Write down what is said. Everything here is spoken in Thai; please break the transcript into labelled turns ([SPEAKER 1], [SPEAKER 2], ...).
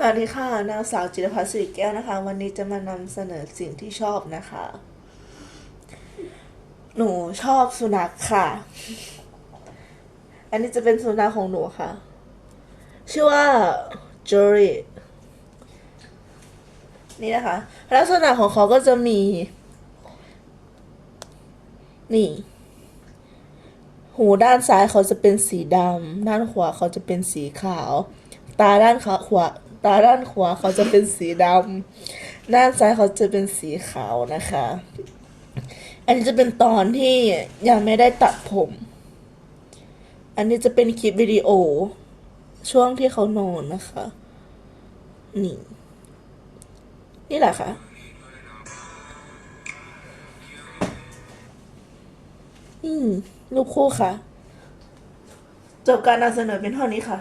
[SPEAKER 1] สวัสดีค่ะ นางสาวจิรพัฒน์สิริแก้วนะคะ วันนี้จะมานำเสนอสิ่งที่ชอบนะคะ หนูชอบสุนัขค่ะ อันนี้จะเป็นสุนัขของหนูค่ะ ชื่อว่าจอรี่นี่นะคะ ลักษณะของเขาก็จะมี นี่ หูด้านซ้ายเขาจะเป็นสีดำด้านขวาเขาจะเป็นสีขาว ตาด้านขาขวา ตาด้านขวาเขาจะเป็นสีดำด้านซ้ายเขาจะเป็นสีขาวนะคะ อันนี้จะเป็นตอนที่ยังไม่ได้ตัดผม อันนี้จะเป็นคลิปวิดีโอ ช่วงที่เขานอนนะคะ นี่ นี่แหละค่ะ อืมรูปคู่ค่ะ จบการนำเสนอเป็นเท่านี้ค่ะ